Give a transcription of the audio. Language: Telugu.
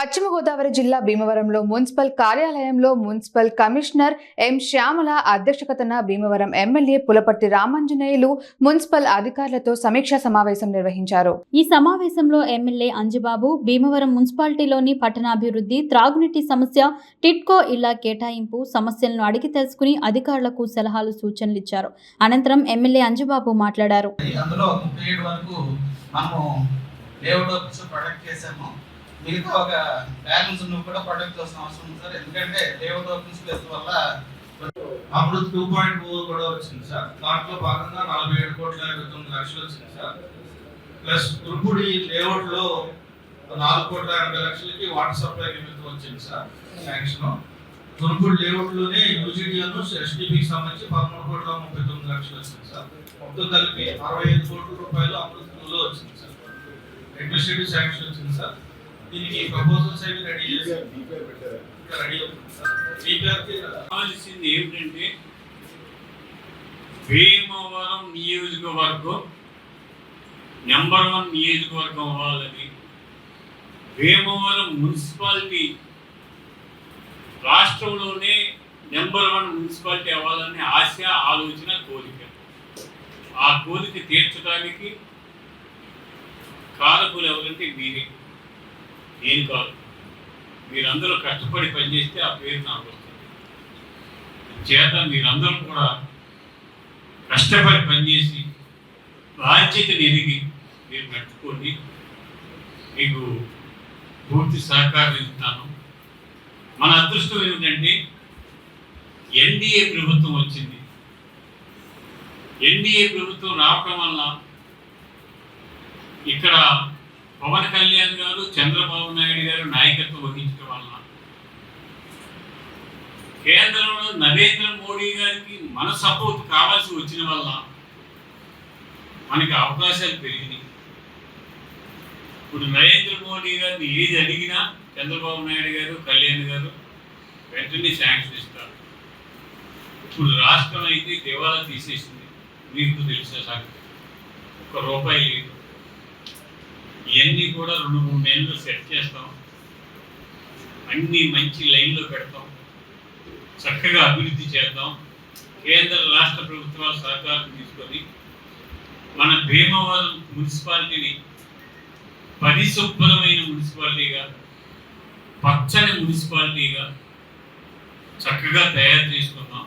పశ్చిమ గోదావరి జిల్లా భీమవరంలో మున్సిపల్ కార్యాలయంలో మున్సిపల్ కమిషనర్ ఎం శ్యామల అధ్యక్షతన భీమవరం ఎమ్మెల్యే పులపర్తి రామాంజనేయులు మున్సిపల్ అధికారులతో సమీక్షా సమావేశం నిర్వహించారు. ఈ సమావేశంలో ఎమ్మెల్యే అంజుబాబు భీమవరం మున్సిపాలిటీలోని పట్టణాభివృద్ధి త్రాగునీటి సమస్య టిట్కో ఇళ్ళ కేటాయింపు సమస్యలను అడిగి తెలుసుకుని అధికారులకు సలహాలు సూచనలు ఇచ్చారు. అనంతరం ఎమ్మెల్యే అంజుబాబు మాట్లాడారు. అందులో వరకు మనము లేఅవుట్ ప్రొడక్ట్ చేసాము మీకు ఒక బ్యాలెన్స్ ఉన్న కూడా ప్రొటెక్ట్ చేసిన అవసరం ఉంది సార్. ఎందుకంటే లేఅవుట్ వర్క్స్ ప్లేస్ వల్ల అప్పుడు టూ పాయింట్ ఫోర్ కూడా వచ్చింది సార్. దాంట్లో భాగంగా నలభై ఏడు కోట్ల ఇరవై తొమ్మిది లక్షలు వచ్చింది సార్. ప్లస్ తురుపుడి లేఅవుట్లో నాలుగు కోట్ల ఎనభై లక్షలకి వాటర్ సప్లై నిమిత్తం వచ్చింది సార్. శాంక్షన్ తురుపుడి లేఅవుట్లోనే యూజీడీఎన్ సంబంధించి పదమూడు కోట్ల ముప్పై తొమ్మిది లక్షలు వచ్చింది సార్. మొత్తం కలిపి అరవై ఐదు కోట్ల రూపాయలు అమృతంలో వచ్చింది సార్. అడ్మినిస్ట్రేటివ్ శాంక్షన్ వచ్చింది సార్. దీనికి ప్రపోజల్స్ అవి రెడీ చేసి రెడీ కావాల్సింది ఏమిటంటే భీమవరం నియోజకవర్గం నెంబర్ వన్ నియోజకవర్గం అవ్వాలని భీమవరం మున్సిపాలిటీ రాష్ట్రంలోనే నెంబర్ వన్ మున్సిపాలిటీ అవ్వాలని ఆశ ఆలోచన కోరిక. ఆ కోరిక తీర్చడానికి కారకులు ఎవరంటే మీరే. నేను కాదు. మీరందరూ కష్టపడి పనిచేస్తే ఆ పేరు నాకు వస్తుంది. చేత మీరందరూ కూడా కష్టపడి పనిచేసి బాధ్యతను ఎదిగి మీరు నడుచుకోండి మీకు పూర్తి సహకారం ఇస్తాను. మన అదృష్టం ఏమిటంటే ఎన్డీఏ ప్రభుత్వం వచ్చింది. ఎన్డీఏ ప్రభుత్వం రావటం వల్ల ఇక్కడ పవన్ గారు చంద్రబాబు నాయుడు గారు నాయకత్వం వహించడం వల్ల కేంద్రంలో నరేంద్ర మోడీ గారికి మన సపోర్ట్ కావాల్సి వచ్చిన వల్ల మనకి అవకాశాలు పెరిగినాయి. ఇప్పుడు నరేంద్ర మోడీ గారిని ఏది అడిగినా చంద్రబాబు నాయుడు గారు కళ్యాణ్ గారు వెంటనే శాంక్షన్ ఇస్తారు. ఇప్పుడు రాష్ట్రం అయితే దివాలా తీసేసింది. మీకు తెలిసిన సంగతి ఒక్క రూపాయి లేదు. ఇవన్నీ కూడా రెండు మూడు నెలలు సెట్ చేస్తాం. అన్ని మంచి లైన్లో పెడతాం. చక్కగా అభివృద్ధి చేద్దాం. కేంద్ర రాష్ట్ర ప్రభుత్వాల సహకారం తీసుకొని మన భీమవరం మున్సిపాలిటీని పరిశుభ్రమైన మున్సిపాలిటీగా పచ్చని మున్సిపాలిటీగా చక్కగా తయారు చేసుకుందాం